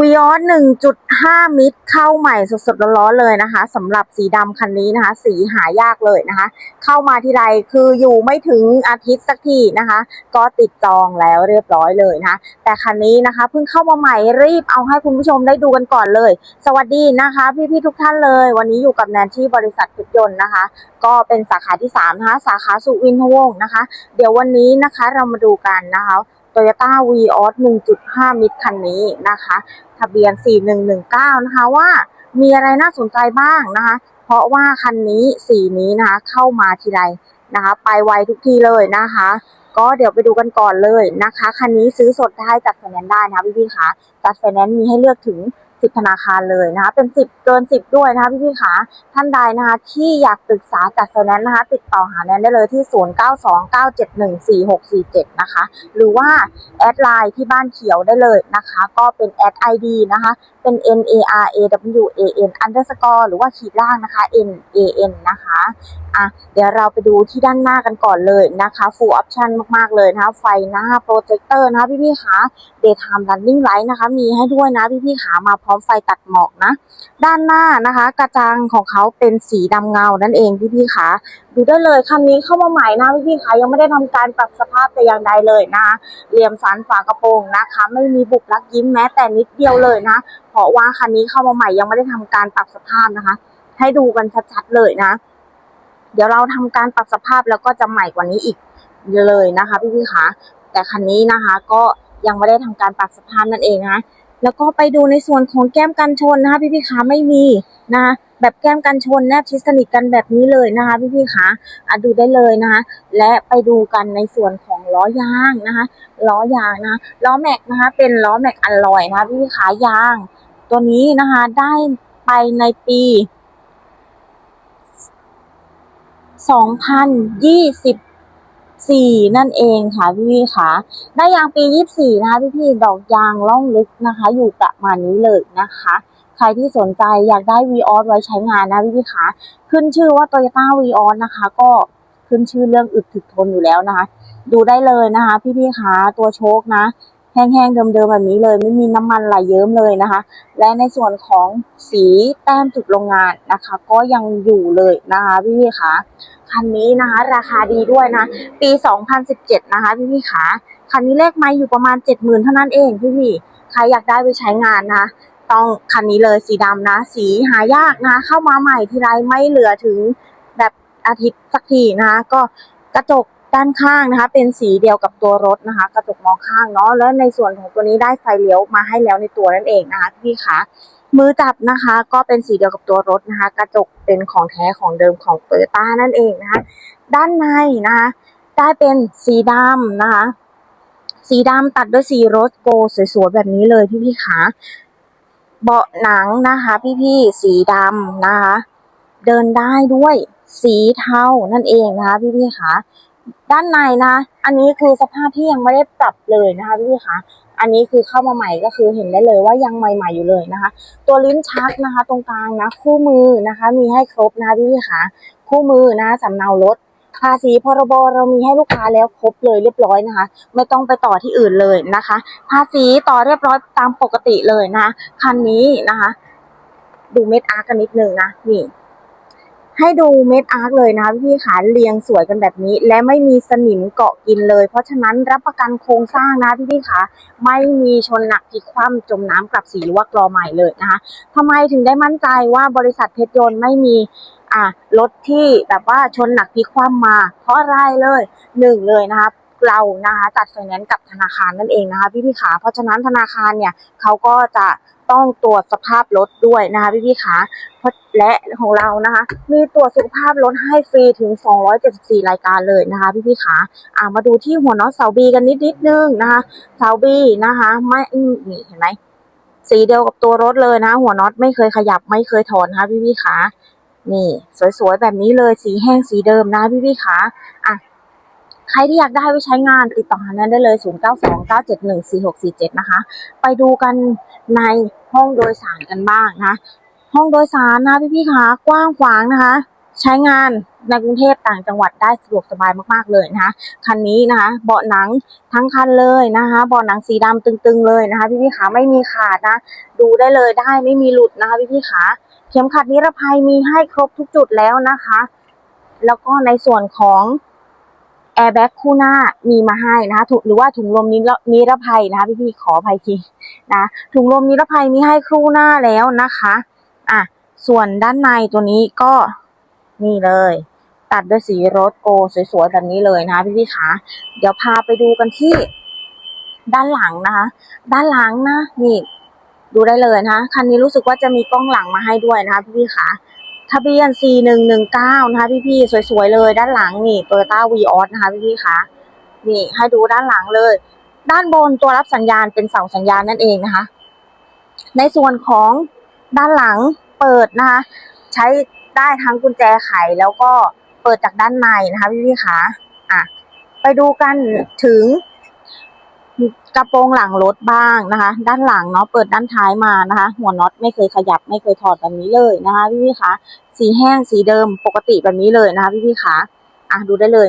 วีออส1.5มิตรเข้าใหม่สดๆร้อนๆเลยนะคะสำหรับสีดำคันนี้นะคะ สีหายากเลยนะคะ เข้ามาทีไรคืออยู่ไม่ถึงอาทิตย์สักทีนะคะ ก็ติดจองแล้วเรียบร้อยเลยนะคะ แต่คันนี้นะคะเพิ่งเข้ามาใหม่รีบเอาให้คุณผู้ชมได้ดูกันก่อนเลย สวัสดีนะคะ พี่ๆทุกท่านเลย วันนี้อยู่กับแนนที่บริษัทรถยนต์นะคะ ก็เป็นสาขาที่3นะคะสาขาสุวินทวงศ์นะคะ เดี๋ยววันนี้นะคะเรามาดูกันนะคะ Toyota v ีออส1.5 มิตรคันนี้นะคะ ทะเบียน 4119 นะคะว่ามีอะไรน่าสนใจบ้างนะคะ เพราะว่าคันนี้สีนี้นะคะเข้ามาทีไรนะคะ ไปไวทุกทีเลยนะคะ ก็เดี๋ยวไปดูกันก่อนเลยนะคะ คันนี้ซื้อสดได้จัดไฟแนนซ์ได้นะคะพี่ๆคะจัดไฟแนนซ์มีให้เลือกถึง สิบธนาคารเลยนะคะเป็นสิบเกินสิบด้วยนะคะพี่ๆคะท่านใดนะคะที่อยากปรึกษาจัดไฟแนนซ์นะคะติดต่อหาแนนได้เลยที่ 0929714647 นะคะ หรือว่าแอดไลน์ที่บ้านเขียวได้เลยนะคะ ก็เป็นแอดไอดีนะคะเป็น N A R A W A N underscore หรือว่าขีดล่างนะคะ N A N นะคะอะเดี๋ยวเราไปดูที่ด้านหน้ากันก่อนเลยนะคะ full option มาก ๆ เลยนะคะ ไฟหน้าโปรเจคเตอร์นะคะพี่ๆคะ daytime running light นะคะ มีให้ด้วยนะพี่ๆขามาพร้อมไฟตัดหมอกนะ ด้านหน้านะคะ กระจังของเขาเป็นสีดำเงานั่นเองพี่ๆคะดูได้เลยคันนี้เข้ามาใหม่นะพี่ๆคะยังไม่ได้ทำการปรับสภาพแต่อย่างใดเลยนะเหลี่ยมสันฝากระโปรงนะคะ ไม่มีบุบลักยิ้มแม้แต่นิดเดียวเลยนะ เพราะว่าคันนี้เข้ามาใหม่ยังไม่ได้ทำการปรับสภาพนะคะ ให้ดูกันชัดๆเลยนะ เดี๋ยวเราทำการปรับสภาพแล้วก็จะใหม่กว่านี้อีกเลยนะคะ พี่ๆคะแต่คันนี้นะคะก็ยังไม่ได้ทำการปรับสภาพนั่นเองนะ แล้วก็ไปดูในส่วนของแก้มกันชนนะคะ พี่ๆคะไม่มีนะคะแบบแก้มกันชนแนบชิดสนิทกันแบบนี้เลยนะคะ พี่ๆคะอะดูได้เลยนะคะ และไปดูกันในส่วนของล้อยางนะคะล้อยางนะล้อแม็กนะคะ เป็นล้อแม็กอลลอยนะคะ พี่พี่ขายาง ตัวนี้นะคะได้ไปในปี 24 นั่นเองค่ะพี่พี่ค่ะได้ยางปี 24 นะคะพี่พี่ดอกยางล่องลึกนะคะ อยู่ประมาณนี้เลยนะคะ ใครที่สนใจอยากได้ v ีออไว้ใช้งานนะพี่พี่ค่ะขึ้นชื่อว่า Toyota v ีออนะคะ ก็ขึ้นชื่อเรื่องอึดถึกทนอยู่แล้วนะคะ ดูได้เลยนะคะ พี่ๆคะตัวโชคนะ แห้งๆ เดิมๆแบบนี้เลย ไม่มีน้ำมันไหลเยิ้มเลยนะคะ และในส่วนของสีแต้มจุดโรงงานนะคะ ก็ยังอยู่เลยนะคะพี่ๆคะคันนี้นะคะ ราคาดีด้วยนะ ปี 2017 นะคะพี่ๆคะคันนี้เลขไม้อยู่ประมาณ 70,000 เท่านั้นเองพี่ๆใครอยากได้ไปใช้งานนะต้องคันนี้เลยสีดำนะ สีหายากนะ เข้ามาใหม่ทีไรไม่เหลือถึงแบบอาทิตย์สักทีนะคะก็กระจก ด้านข้างนะคะ เป็นสีเดียวกับตัวรถนะคะ กระจกมองข้างเนาะแล้วในส่วนของตัวนี้ได้ไฟเลี้ยวมาให้แล้วในตัวนั่นเองนะคะพี่คะมือจับนะคะ ก็เป็นสีเดียวกับตัวรถนะคะ กระจกเป็นของแท้ของเดิมของโตโยต้านั่นเองนะคะ ด้านในนะคะ ได้เป็นสีดำนะคะ สีดำตัดด้วยสีโรสโกลด์สวยๆแบบนี้เลยพี่ๆคะเบาะหนังนะคะ พี่ๆสีดำนะคะ เดินได้ด้วยสีเทานั่นเองนะคะพี่ๆคะ ด้านในนะ อันนี้คือสภาพที่ยังไม่ได้ปรับเลยนะคะพี่คะอันนี้คือเข้ามาใหม่ก็คือเห็นได้เลยว่ายังใหม่ ๆอยู่เลยนะคะ ตัวลิ้นชักนะคะ ตรงกลางนะคู่มือนะคะ มีให้ครบนะคะพี่คะคู่มือนะสำเนารถภาษีพรบเรามีให้ลูกค้าแล้วครบเลยเรียบร้อยนะคะ ไม่ต้องไปต่อที่อื่นเลยนะคะ ภาษีต่อเรียบร้อยตามปกติเลยนะคันนี้นะคะ ดูเม็ดอาร์กันนิดนึงนะนี่ ให้ดูเม็ดอาร์คเลยนะคะพี่ขาเรียงสวยกันแบบนี้ และไม่มีสนิมเกาะกินเลย เพราะฉะนั้นรับประกันโครงสร้างนะพี่พี่ขาไม่มีชนหนักพลิกคว่ำจมน้ำกลับสีหรือว่ากรอใหม่เลยนะคะทำไมถึงได้มั่นใจว่าบริษัทเพชรยนต์ไม่มีอ่ารถที่แบบว่าชนหนักพลิกคว่ำมา เพราะอะไรเลยหนึ่งเลยนะคะ เรานะคะจัดไฟแนนซ์กับธนาคารนั่นเองนะคะพี่พี่ขาเพราะฉะนั้นธนาคารเนี่ยเขาก็จะต้องตรวจสภาพรถด้วยนะคะพี่พี่ขาเพราะและของเรานะคะ มีตรวจสุขภาพรถให้ฟรีถึง 274 รายการเลยนะคะ พี่พี่ขาอ่ามาดูที่หัวน็อตเสาบีกันนิดนิดนึงนะคะเสาบีนะคะ ไม่นี่เห็นไหมสีเดียวกับตัวรถเลยนะ หัวน็อตไม่เคยขยับไม่เคยถอนนะคะพี่พี่ขานี่ สวยๆแบบนี้เลยสีแห้งสีเดิมนะพี่พี่ขาอะ ใครที่อยากได้ไปใช้งานติดต่อหานั้นได้เลย 0929714647 นะคะ ไปดูกันในห้องโดยสารกันบ้างนะ ห้องโดยสารนะพี่ๆคะกว้างขวางนะคะ ใช้งานในกรุงเทพต่างจังหวัดได้สะดวกสบายมากๆเลยนะคะคันนี้นะคะ เบาะหนังทั้งคันเลยนะคะเบาะหนังสีดำตึงๆเลยนะคะพี่พี่ๆขาไม่มีขาดนะ ดูได้เลยได้ไม่มีหลุดนะคะพี่พี่ๆขาเข็มขัดนิรภัยมีให้ครบทุกจุดแล้วนะคะ แล้วก็ในส่วนของ แอร์แบ็กคู่หน้ามีมาให้นะคะหรือว่าถุงลมนิรภัยนะคะพี่พี่ๆขออภัยทีนะถุงลมนิรภัยมีให้คู่หน้าแล้วนะคะอะส่วนด้านในตัวนี้ก็นี่เลย ตัดด้วยสีโรสโกสวยๆแบบนี้เลยนะคะพี่พี่ๆขาเดี๋ยวพาไปดูกันที่ด้านหลังนะคะ ด้านหลังนะนี่ดูได้เลยนะคะคันนี้รู้สึกว่าจะมีกล้องหลังมาให้ด้วยนะคะพี่พี่ๆขา ทะเบียน 4119 นะคะพี่พี่ๆ สวยๆ เลยด้านหลังนี่ Toyota v ีออสนะคะพี่ๆขานี่ให้ดูด้านหลังเลย ด้านบนตัวรับสัญญาณเป็นเสาสัญญาณนั่นเองนะคะ ในส่วนของด้านหลังเปิดนะคะ ใช้ได้ทั้งกุญแจไขแล้วก็เปิดจากด้านในนะคะพี่ๆขาอะ ไปดูกันถึง กระโปรงหลังรถบ้างนะคะ ด้านหลังเนาะเปิดด้านท้ายมานะคะ หัวน็อตไม่เคยขยับไม่เคยถอดแบบนี้เลยนะคะพี่พี่คะสีแห้งสีเดิมปกติแบบนี้เลยนะคะพี่พี่คะอะดูได้เลย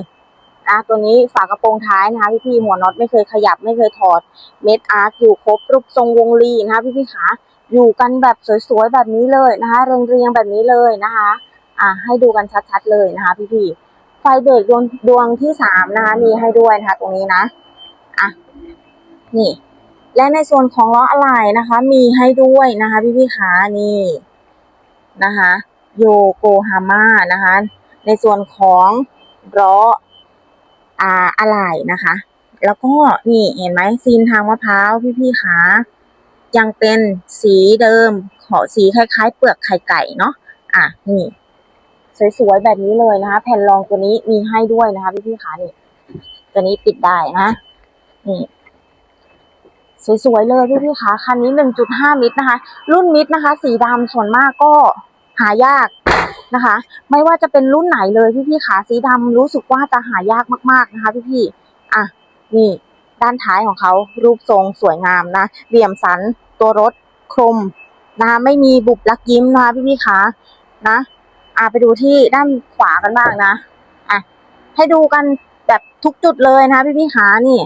นะตัวนี้ฝากระโปรงท้ายนะคะพี่พี่หัวน็อตไม่เคยขยับไม่เคยถอดเม็ดอาร์คอยู่ครบรูปทรงวงรีนะคะพี่พี่คะอยู่กันแบบสวยๆแบบนี้เลยนะคะ เรียงๆแบบนี้เลยนะคะอะให้ดูกันชัดๆเลยนะคะ พี่ๆไฟเบรกดวงดวงที่สามนะคะมีให้ด้วยนะคะตรงนี้นะ นี่ และในส่วนของล้ออะไหล่นะคะ มีให้ด้วยนะคะ พี่ๆขานี่นะคะโยโกฮาม่านะคะ ในส่วนของล้ออาอะไหล่นะคะ แล้วก็นี่เห็นไหมซีนทางมะพร้าวพี่ๆขายังเป็นสีเดิม ขอสีคล้ายๆ เปลือกไข่ไก่เนาะอะนี่สวยๆแบบนี้เลยนะคะ แผ่นรองตัวนี้มีให้ด้วยนะคะ พี่ๆขานี่ตัวนี้ปิดได้นะนี่ สวยๆเลยพี่ๆคะคันนี้1.5มิตรนะคะ รุ่นมิตรนะคะ สีดำส่วนมากก็หายากนะคะ ไม่ว่าจะเป็นรุ่นไหนเลยพี่ๆขาสีดำรู้สึกว่าจะหายากมากๆนะคะ พี่ๆอะนี่ด้านท้ายของเขารูปทรงสวยงามนะเหลี่ยมสันตัวรถคมนะคะไม่มีบุบลักยิ้มนะคะพี่ๆขานะอะไปดูที่ด้านขวากันบ้างนะอะให้ดูกันแบบทุกจุดเลยนะคะพี่ๆขานี่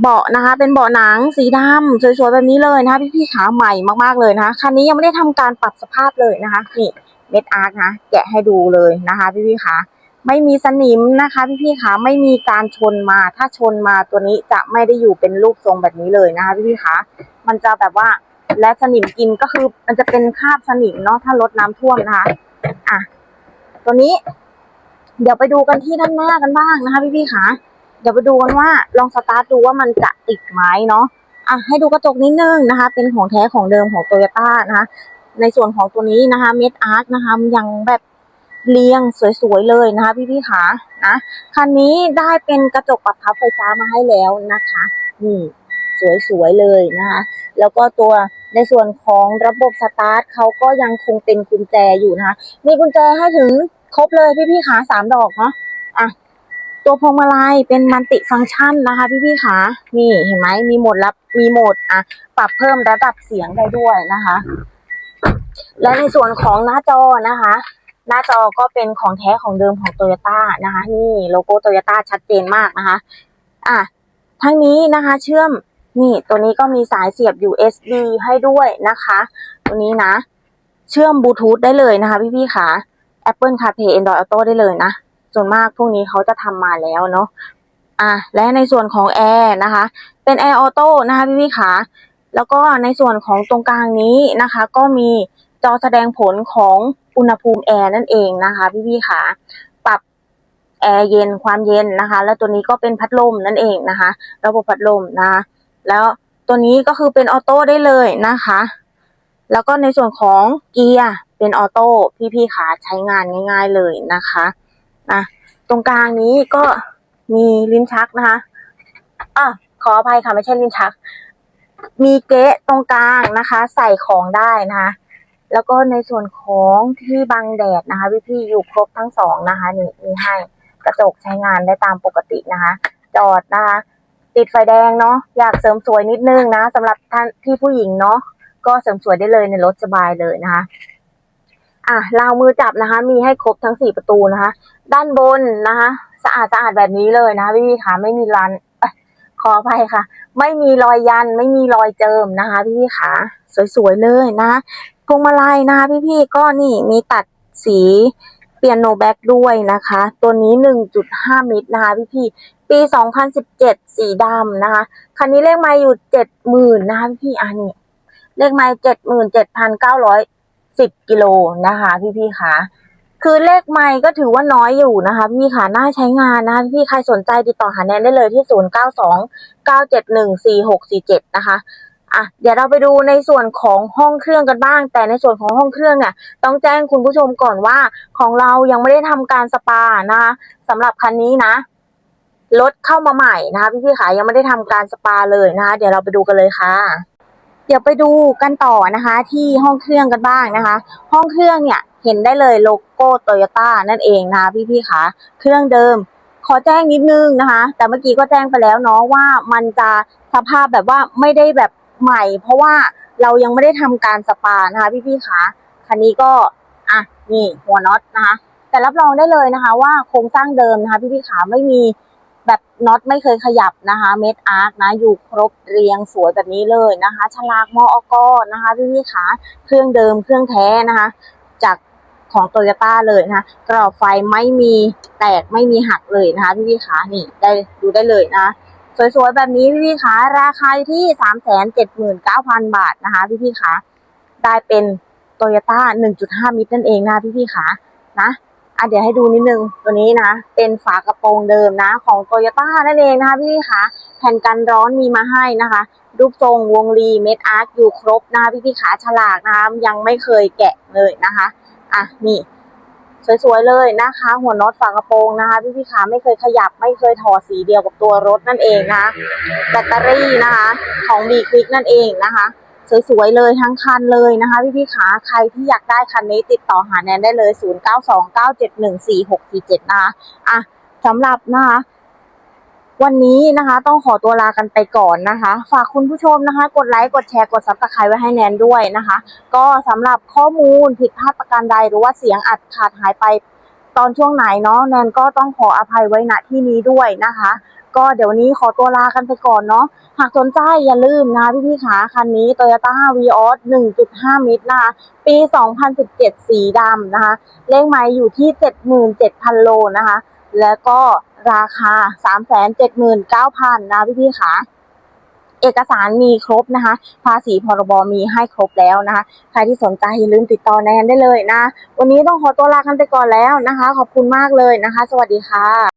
เบาะนะคะ เป็นเบาะหนังสีดำสวยๆแบบนี้เลยนะคะ พี่ๆขาใหม่มากๆเลยนะคะคันนี้ยังไม่ได้ทำการปรับสภาพเลยนะคะนี่เม็ดอาร์คนะแกะให้ดูเลยนะคะ พี่ๆขาไม่มีสนิมนะคะ พี่ๆขาไม่มีการชนมา ถ้าชนมาตัวนี้จะไม่ได้อยู่เป็นรูปทรงแบบนี้เลยนะคะ พี่ๆขามันจะแบบว่าและสนิมกินก็คือมันจะเป็นคราบสนิมเนาะถ้ารดน้ำท่วมนะคะอะตัวนี้ เดี๋ยวไปดูกันที่ด้านหน้ากันบ้างนะคะ พี่ๆขา เดี๋ยวไปดูกันว่าลองสตาร์ทดูว่ามันจะติดไหมเนาะอะให้ดูกระจกนิดนึงนะคะ เป็นของแท้ของเดิมของโตโยต้านะคะ ในส่วนของตัวนี้นะคะเม็ดอาร์คนะคะยังแบบเรียงสวยๆเลยนะคะพี่ๆขานะคันนี้ได้เป็นกระจกปรับพับไฟฟ้ามาให้แล้วนะคะนี่สวยๆเลยนะคะ แล้วก็ตัวในส่วนของระบบสตาร์ทเขาก็ยังคงเป็นกุญแจอยู่นะคะ มีกุญแจให้ถึงครบเลยพี่ๆขาสามดอกเนาะอะ ตัวพวงมาลัยเป็นมัลติฟังก์ชันนะคะ พี่ๆขานี่เห็นไหมมีโหมดรับมีโหมดอะปรับเพิ่มระดับเสียงได้ด้วยนะคะ และในส่วนของหน้าจอนะคะ หน้าจอก็เป็นของแท้ของเดิมของโตโยต้านะคะ นี่โลโก้โตโยต้าชัดเจนมากนะคะ อะทั้งนี้นะคะ เชื่อมนี่ตัวนี้ก็มีสายเสียบ USB ให้ด้วยนะคะตัวนี้นะ เชื่อมบลูทูธได้เลยนะคะ พี่ๆค่ะ Apple CarPlay Android Auto ได้เลยนะ ส่วนมากพวกนี้เขาจะทำมาแล้วเนาะอะและในส่วนของแอร์นะคะ เป็นแอร์ออโต้นะคะพี่ๆค่ะแล้วก็ในส่วนของตรงกลางนี้นะคะ ก็มีจอแสดงผลของอุณหภูมิแอร์นั่นเองนะคะ พี่ๆค่ะปรับแอร์เย็นความเย็นนะคะ แล้วตัวนี้ก็เป็นพัดลมนั่นเองนะคะ ระบบพัดลมนะคะแล้วตัวนี้ก็คือเป็นออโต้ได้เลยนะคะ แล้วก็ในส่วนของเกียร์เป็นออโต้พี่ๆขาใช้งานง่าย ๆเลยนะคะ นะตรงกลางนี้ก็มีลิ้นชักนะคะอะขออภัยค่ะไม่ใช่ลิ้นชัก มีเก๊ะตรงกลางนะคะ ใส่ของได้นะคะแล้วก็ในส่วนของที่บังแดดนะคะพี่ๆอยู่ครบทั้งสองนะคะนี่มีให้กระจกใช้งานได้ตามปกตินะคะ จอดนะคะ ติดไฟแดงเนาะอยากเสริมสวยนิดนึงนะสำหรับท่านพี่ผู้หญิงเนาะก็เสริมสวยได้เลยในรถสบายเลยนะคะ อะราวมือจับนะคะ มีให้ครบทั้งสี่ประตูนะคะ ด้านบนนะคะ สะอาดสะอาดแบบนี้เลยนะคะพี่ๆค่ะไม่มีรันอขออภัยค่ะ ไม่มีรอยยันไม่มีรอยเจิมนะคะ พี่ๆค่ะสวยๆเลยนะพวงมาลัยนะคะ พี่ๆก็นี่มีตัดสีเปียโนแบ็กด้วยนะคะ ตัวนี้ 1.5 มิตรนะคะพี่ๆปี 2017 สีดำนะคะ คันนี้เลขไมาอยู่ 70,000 นะคะพี่ๆอะนี่เลขไม้เจ็ดหมื่นเจ็ดพันเก้าร้อย สิบกิโลนะคะ พี่พี่คะคือเลขไม้ก็ถือว่าน้อยอยู่นะคะ พี่ค่ะน่าใช้งานนะคะพี่ใครสนใจติดต่อหาแนนได้เลยที่ศูนย์เก้าสองเก้าเจ็ดหนึ่งสี่หกสี่เจ็ดนะคะอะเดี๋ยวเราไปดูในส่วนของห้องเครื่องกันบ้าง แต่ในส่วนของห้องเครื่องเนี่ย ต้องแจ้งคุณผู้ชมก่อนว่า ของเรายังไม่ได้ทำการสปานะคะสำหรับคันนี้นะรถเข้ามาใหม่นะคะพี่พี่ๆค่ะยังไม่ได้ทำการสปาเลยนะคะ เดี๋ยวเราไปดูกันเลยค่ะ เดี๋ยวไปดูกันต่อนะคะที่ห้องเครื่องกันบ้างนะคะ ห้องเครื่องเนี่ยเห็นได้เลยโลโก้โตโยต้านั่นเองนะคะพี่ๆคะเครื่องเดิมขอแจ้งนิดนึงนะคะ แต่เมื่อกี้ก็แจ้งไปแล้วเนาะว่ามันจะสภาพแบบว่าไม่ได้แบบใหม่ เพราะว่าเรายังไม่ได้ทำการสปานะคะพี่ๆคะคันนี้ก็อะนี่หัวน็อตนะคะ แต่รับรองได้เลยนะคะ ว่าโครงสร้างเดิมนะคะพี่ๆขาไม่มี น็อตไม่เคยขยับนะคะเม็ดอาร์คนะอยู่ครบเรียงสวยแบบนี้เลยนะคะ ฉลากมออกนะคะพี่ๆขาเครื่องเดิมเครื่องแท้นะคะ จากของโตโยต้าเลยนะคะกรอบไฟไม่มีแตกไม่มีหักเลยนะคะพี่ๆขานี่ได้ดูได้เลยนะสวยๆแบบนี้พี่ๆขาราคาที่สามแสนเจ็ดหมื่นเก้าพันบาทนะคะพี่ๆขาได้เป็นโตโยต้าหนึ่งจุดห้ามิตรนั่นเองนะพี่ๆขานะ อะเดี๋ยวให้ดูนิดนึงตัวนี้นะ เป็นฝากระโปรงเดิมนะ ของโตโยต้านั่นเองนะคะพี่ๆขาแผ่นกันร้อนมีมาให้นะคะ รูปทรงวงรีเม็ดอาร์ตอยู่ครบนะคะพี่ๆขาฉลากนะคะยังไม่เคยแกะเลยนะคะอะนี่สวยๆเลยนะคะ หัวน็อตฝากระโปรงนะคะ พี่ๆขาไม่เคยขยับไม่เคยถอดสีเดียวกับตัวรถนั่นเองนะคะแบตเตอรี่นะคะ ของบีควิกนั่นเองนะคะ สวยๆเลยทั้งคันเลยนะคะพี่ๆขาใครที่อยากได้คันนี้ติดต่อหาแนนได้เลย 0929714647 นะคะอะสำหรับนะคะวันนี้นะคะ ต้องขอตัวลากันไปก่อนนะคะ ฝากคุณผู้ชมนะคะ กดไลค์กดแชร์กดซับสไครต์ไว้ให้แนนด้วยนะคะ ก็สำหรับข้อมูลผิดพลาดประการใดหรือว่าเสียงอัดขาดหายไปตอนช่วงไหนเนาะแนนก็ต้องขออภัยไว้ณที่นี้ด้วยนะคะ ก็เดี๋ยววันนี้ขอตัวลากันไปก่อนเนาะ หากสนใจอย่าลืมนะพี่พี่ขาคันนี้ Toyota Vios 1.5 มิตรนะคะปี 2017 สีดำนะคะ เลขไม้อยู่ที่ 77,000 โลนะคะ แล้วก็ราคา 379,000 นะพี่พี่ขาเอกสารมีครบนะคะ ภาษีพรบมีให้ครบแล้วนะคะ ใครที่สนใจอย่าลืมติดต่อแนนได้เลยนะ วันนี้ต้องขอตัวลากันไปก่อนแล้วนะคะ ขอบคุณมากเลยนะคะ สวัสดีค่ะ